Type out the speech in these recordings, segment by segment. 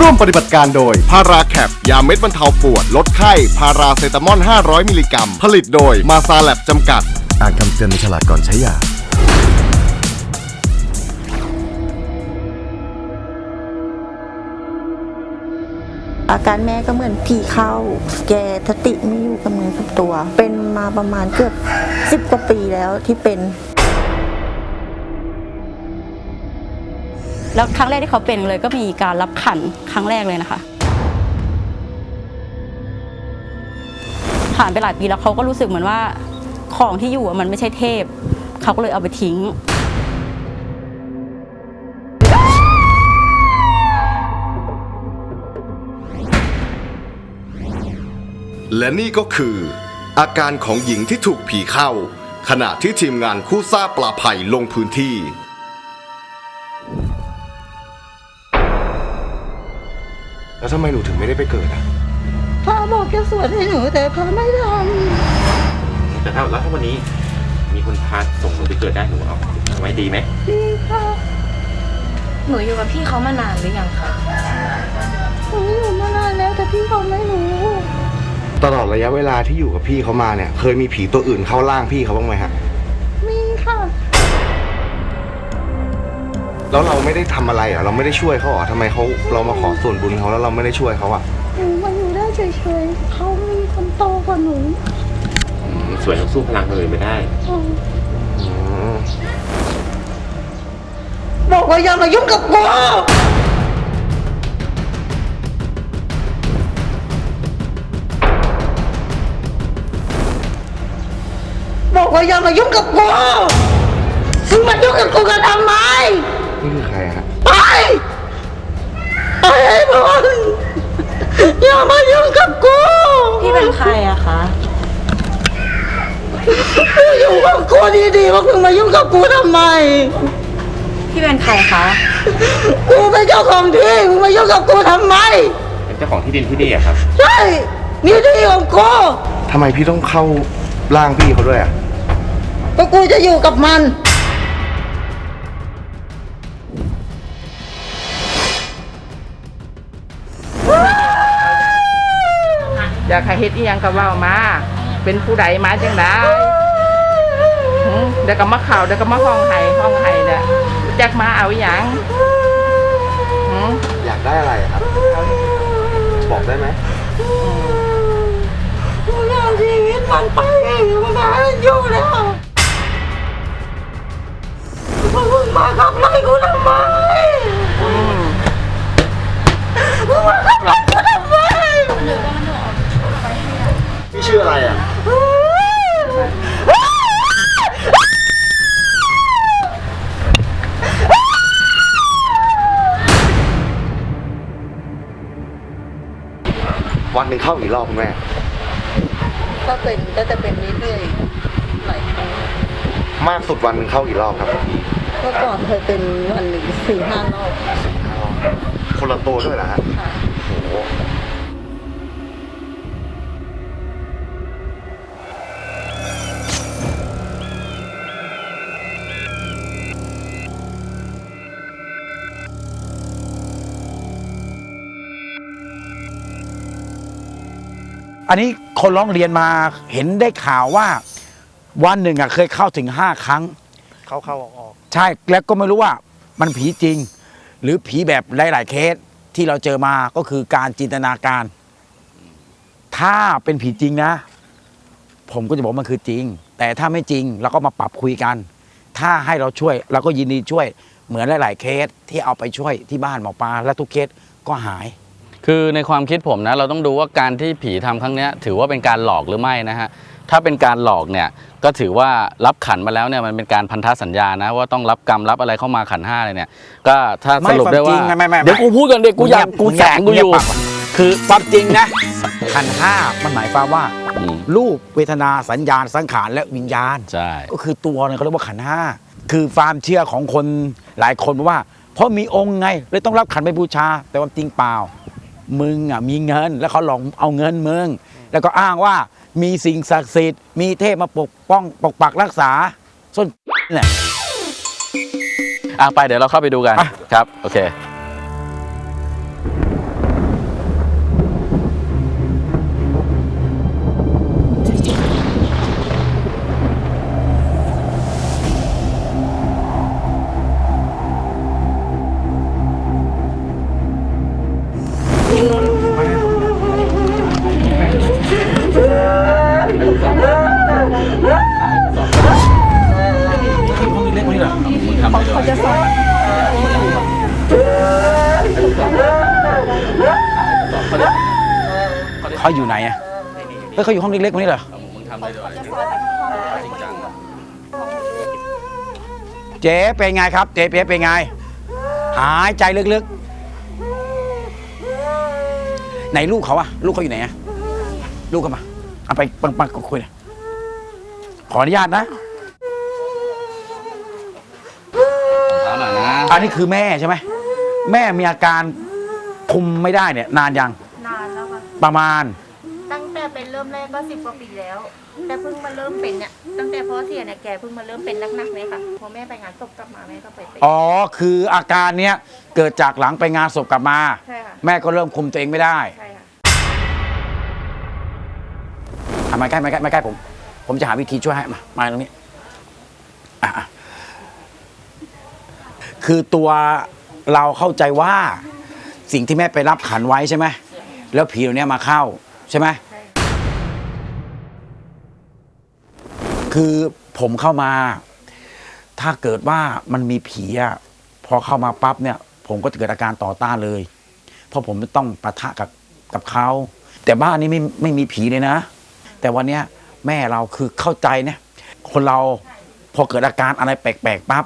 ร่วมปฏิบัติการโดย พาราแคป ยาเม็ดบรรเทาปวด ลดไข้ พาราเซตามอล 500 มิลลิกรัม ผลิตโดย มาซาแลบจำกัด อ่านคำเตือนในฉลากก่อนใช้ยา อาการแม่ก็เหมือนผีเข้า แกสติไม่อยู่กับเมือกับตัว เป็นมาประมาณเกือบสิบกว่าปีแล้วที่เป็น แล้วครั้งแรกที่เขาเป็นเลยก็มีการรับขันครั้งแรกเลยนะคะ ผ่านไปหลายปีแล้วเขาก็รู้สึกเหมือนว่าของที่อยู่มันไม่ใช่เทพ เขาก็เลยเอาไปทิ้งและนี่ก็คือ อาการของหญิงที่ถูกผีเข้า ขณะที่ทีมงานคู่ซ่าปลาไผ่ลงพื้นที่ แล้วทำไมหนูถึงไม่ได้ไปเกิดอะพ่อบอกจะสวดให้หนูแต่พ่อไม่ทแต่ถ้าแล้วถ้าวันนี้ มีคนพาส่งหนูไปเกิดได้หนูเอาเอาไว้ดีไหมำดีค่ะหนูอยู่กับพี่เขามานานหรือยังคะ หนูอยู่มานานแล้วแต่พี่เขาไม่รู้ ตลอดระยะเวลาที่อยู่กับพี่เขามาเนี่ย เคยมีผีตัวอื่นเข้าร่างพี่เขาบ้างไหมฮะ แล้วเราไม่ได้ทำอะไรเหรอเราไม่ได้ช่วยเขาเหรอทำไมเขาเรามาขอส่วนบุญเขาแล้วเราไม่ได้ช่วยเขาอะหนูมาอยู่ได้เฉยๆเขามีคนโตกว่าหนูอืมสวยหนูสู้พลังคนอื่นไม่ได้ อืมอืมบอกว่าอย่ามายุ่งกับกูบอกว่าอย่ามายุ่งกับกูมึงมายุ่งกับกูกันทำไม นี่คือใครฮะไปไปไอ้บอลอย่ามายุ่งกับกูพี่เป็นใครอะคะอยู่กับกูดีๆว่ามึงมายุ่งกับกูทำไม พี่เป็นใครคะ กูเป็นเจ้าของที่มึงมายุ่งกับกูทำไม เป็นเจ้าของที่ดินที่นี่อะครับ ใช่นี่ที่ของกูทำไมพี่ต้องเข้าร่างพี่เขาด้วยอะก็กูจะอยู่กับมัน อยากให้เฮ็ดอีหยังก็เว้ามา เป็นผู้ใดมาจังไดหืมเดี๋ยวก็มาเข่าเดี๋ยวก็มาห้องไห้ห้องไห้เนี่ยจักมาเอาอีหยังหืมอยากได้อะไรอะครับบอกได้ไหมกูอยากชีวิตมันไปมันมาอยู่แล้วมึงมาขับไล่กูทำไมอืมมึ หนึ่งเข้ากี่รอบคุณแม่ ก็เป็นก็จะเป็นเรื่อยๆหลายครั้งมากสุดวันหนึ่งเข้ากี่รอบครับเมื่อก่อนเคยเป็นวันหนึ่งสี่ห้ารอบคนละตัวด้วยเหรอฮะค่ะ อันนี้คนร้องเรียนมาเห็นได้ข่าวว่าวันหนึ่งอะเคยเข้าถึงห้าครั้ง เข้าเข้าออกออกใช่แล้วก็ไม่รู้ว่ามันผีจริง หรือผีแบบหลาย ๆ เคสที่เราเจอมาก็คือการจินตนาการ ถ้าเป็นผีจริงนะ ผมก็จะบอกว่ามันคือจริง แต่ถ้าไม่จริงเราก็มาปรับคุยกัน ถ้าให้เราช่วยเราก็ยินดีช่วยเหมือนหลาย ๆ เคสที่เอาไปช่วยที่บ้านหมอปลาและทุกเคสก็หาย คือในความคิดผมนะเราต้องดูว่าการที่ผีทำครั้งเนี้ยถือว่าเป็นการหลอกหรือไม่นะฮะถ้าเป็นการหลอกเนี่ยก็ถือว่ารับขันมาแล้วเนี่ยมันเป็นการพันธสัญญานะว่าต้องรับกรรมรับอะไรเข้ามาขันห้าเลยเนี่ย ก็ถ้าไม่สรุปได้ความจริว่างนะไม่ไม่ไม่เดี๋ยวกูพูดกันเด็กกูอยากกูแสงกูอยู่คือความจริงนะขันธ์ห้ามันหมายความว่าอืมรูปเวทนาสัญญาณสังขารและวิญญาณใช่ก็คือตัวเนี่ยเขาเรียกว่าขันธ์ห้าคือความเชื่อของคนหลายคนว่า เพราะมีองค์ไงเลยต้องรับขันธ์ไปบูชา แต่ความจริงเปล่า มึงอะมีเงิน แล้วเขาหลอกเอาเงินมึง แล้วก็อ้างว่ามีสิ่งศักดิ์สิทธิ์ มีเทพมาปกป้องปกปักรักษาส้นเนี่ย อะไปเดี๋ยวเราเข้าไปดูกันอะครับ โอเค เขาอยู่ไหนอะเฮ้ยเขาอยู่ห้องเล็กๆตรงนี้เหรอมึงทำได้ด้วยจริงจังเจ๊เป็นไงครับ เจ๊เจ๊เป็นไง หายใจลึกๆไหนลูกเขาอะลูกเขาอยู่ไหนอะลูกเขามาเอาไปปังปังคุยหน่อยขออนุญาตนะถามหน่อยนะอันนี้คือแม่ใช่ไหมแม่มีอาการคุมไม่ได้เนี่ย นานยังนานแล้วค่ะ ประมาณ ตั้งแต่เป็นเริ่มแรกก็สิบกว่าปีแล้ว แต่เพิ่งมาเริ่มเป็นเนี่ยตั้งแต่พ่อเสียเนี่ยแกเพิ่งมาเริ่มเป็นนักๆเลยค่ะพอแม่ไปงานศพกลับมาแม่ก็ไปเป็น อ๋อ คืออาการเนี้ยเกิดจากหลังไปงานศพกลับมา ใช่ค่ะ แม่ก็เริ่มคุมตัวเองไม่ได้ใช่ค่ะอะมาใกล้มาใกล้มาใกล้ผม ผมจะหาวิธีช่วยให้มา มาตรงนี้อะอะคือตัวเราเข้าใจว่า สิ่งที่แม่ไปรับขันไว้ใช่ไหม แล้วผีเหล่านี้มาเข้าใช่ไหมคือผมเข้ามา ถ้าเกิดว่ามันมีผีอะพอเข้ามาปั๊บเนี่ย ผมก็จะเกิดอาการต่อต้านเลย เพราะผมต้องปะทะกับกับเขาแต่บ้านนี้ไม่ไม่มีผีเลยนะ แต่วันเนี้ยแม่เราคือเข้าใจเนี่ย คนเราพอเกิดอาการอะไรแปลกๆปั๊บ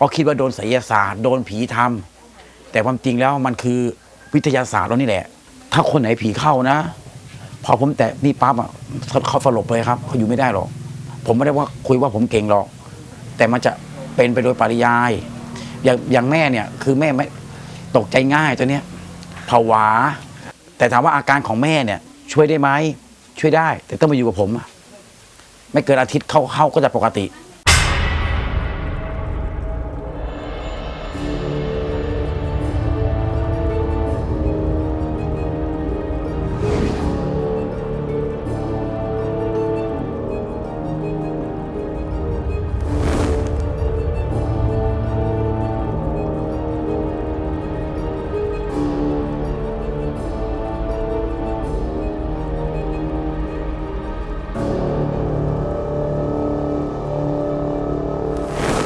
ก็คิดว่าโดนไสยศาสตร์โดนผีทำแต่ความจริงแล้วมันคือวิทยาศาสตร์แล้วนี่แหละ ถ้าคนไหนผีเข้านะ พอผมแตะนี่ปั๊บอะเขาเขาสลบเลยครับเขาอยู่ไม่ได้หรอก ผมไม่ได้ว่าคุยว่าผมเก่งหรอก แต่มันจะเป็นไปโดยปริยาย อย่างอย่างแม่เนี่ย คือแม่ไม่ตกใจง่ายตัวเนี้ยผวา แต่ถามว่าอาการของแม่เนี่ย ช่วยได้ไหมช่วยได้ แต่ต้องมาอยู่กับผมไม่เกินอาทิตย์เข้าเข้าก็จะปกติ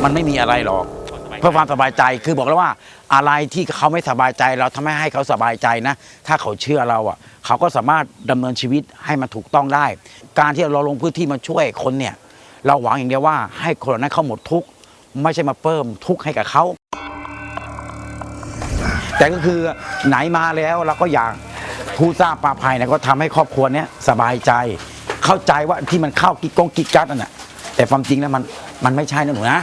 มันไม่มีอะไรหรอก เพื่อความสบายใจคือบอกแล้วว่า อะไรที่เขาไม่สบายใจเราทำให้ให้เขาสบายใจนะ ถ้าเขาเชื่อเราอะ เขาก็สามารถดำเนินชีวิตให้มันถูกต้องได้ การที่เราลงพื้นที่มาช่วยคนเนี่ย เราหวังอย่างเดียวว่าให้คนเหล่านั้นเขาหมดทุกข์ไม่ใช่มาเพิ่มทุกข์ให้กับเขาแต่ก็คือไหนมาแล้วเราก็อยากผู้ทราบปลาภัยนะก็ทำให้ครอบครัวเนี้ยสบายใจ เข้าใจว่าที่มันเข้ากิกกงกิกกัดนั่นแหะแต่ความจริงแล้วมันมันไม่ใช่นะหนูนะ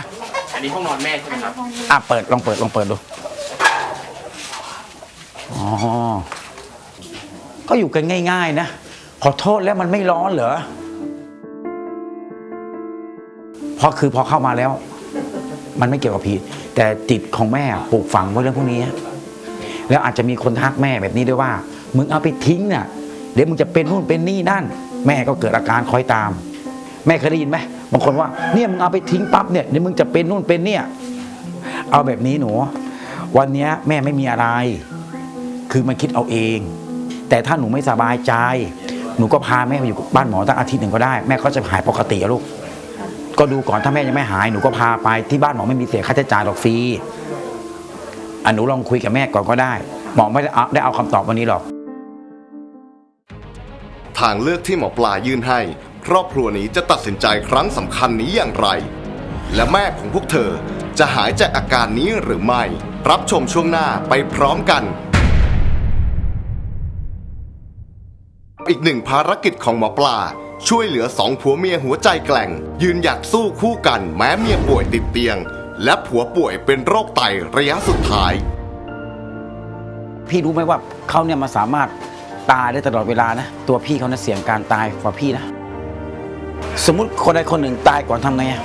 อันนี้ห้องนอนแม่ใช่ไหมครับ อะเปิดลองเปิดลองเปิดดู อ๋อ ก็อยู่กันง่าย ๆ นะ ขอโทษแล้วมันไม่ร้อนเหรอเพราะคือพอเข้ามาแล้ว มันไม่เกี่ยวกับผีแต่จิตของแม่ปลูกฝังไว้เรื่องพวกนี้ แล้วอาจจะมีคนทักแม่แบบนี้ด้วยว่า มึงเอาไปทิ้งน่ะ เดี๋ยวมึงจะเป็นนู่นเป็นนี่นั่น แม่ก็เกิดอาการคอยตาม แม่เคยได้ยินไหม บางคนว่าเนี่ยมึงเอาไปทิ้งปั๊บเนี่ยเดี๋ยวมึงจะเป็นนู่นเป็นเนี่ย เอาแบบนี้หนู วันนี้แม่ไม่มีอะไร คือมันคิดเอาเอง แต่ถ้าหนูไม่สบายใจ หนูก็พาแม่ไปอยู่บ้านหมอตั้งอาทิตย์หนึ่งก็ได้ แม่ก็จะหายปกติลูกก็ดูก่อนถ้าแม่ยังไม่หายหนูก็พาไปที่บ้านหมอไม่มีเสียค่าใช้จ่ายหรอกฟรีอะหนูลองคุยกับแม่ก่อนก็ได้หมอไม่ได้เอาได้เอาคำตอบวันนี้หรอก ทางเลือกที่หมอปลายื่นให้ ครอบครัวนี้จะตัดสินใจครั้งสำคัญนี้อย่างไร และแม่ของพวกเธอจะหายจากอาการนี้หรือไม่ รับชมช่วงหน้าไปพร้อมกัน อีกหนึ่งภารกิจของหมอปลา ช่วยเหลือสองผัวเมียหัวใจแกล่ง ยืนหยัดสู้คู่กันแม้เมียป่วยติดเตียง และผัวป่วยเป็นโรคไตระยะสุดท้าย พี่รู้ไหมว่าเขาเนี่ยมาสามารถตายได้ตลอดเวลานะ ตัวพี่เขาเนี่ยเสี่ยงการตายกว่าพี่นะ สมมุติคนใดคนหนึ่งตายก่อนทำไงอะ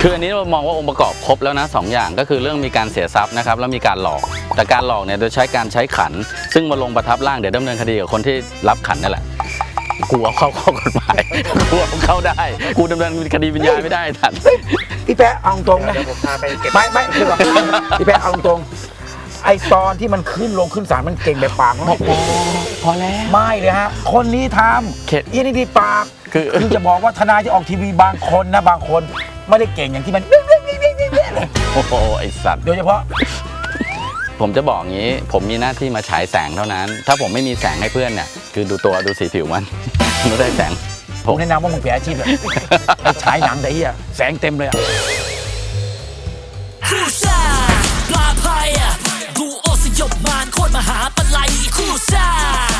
คืออันนี้เรามองว่าองค์ประกอบครบแล้วนะสองอย่างก็คือเรื่องมีการเสียทรัพย์นะครับแล้วมีการหลอก แต่การหลอกเนี่ยโดยใช้การใช้ขัน ซึ่งมาลงประทับร่างเดี๋ยวดำเนินคดีกับคนที่รับขันนั่นแหละกูเอาเข้าข้อกฎหมายกูเอาเข้าได้ กูดำเนินคดีวิญญาณไม่ได้ทันพี่แป๊ะเอาตรงนะไม่ไม่คือแบบพี่แป๊ะเอาตรง ไอตอนที่มันขึ้นลงขึ้นศาลมันเก่งแบบปากมากพอแล้ว ไม่เลยฮะ คนนี้ทำเข็ดำอีนี่ดีปากคือ จะบอกว่าทนายที่ออกทีวีบางคนนะบางคน ไม่ได้เก่งอย่างที่มันโอ้โหไอสัตว์ โดยเฉพาะผมจะบอกงี้ ผมมีหน้าที่มาฉายแสงเท่านั้น ถ้าผมไม่มีแสงให้เพื่อนเนี่ย คือดูตัวดูสีผิวมัน มันได้แสงผมแนะนำว่ามึงเปลี่ยนอาชีพเลยไปฉายหนังแต่เฮียแสงเต็มเลยอะ มหาปลัยคู่สร้าง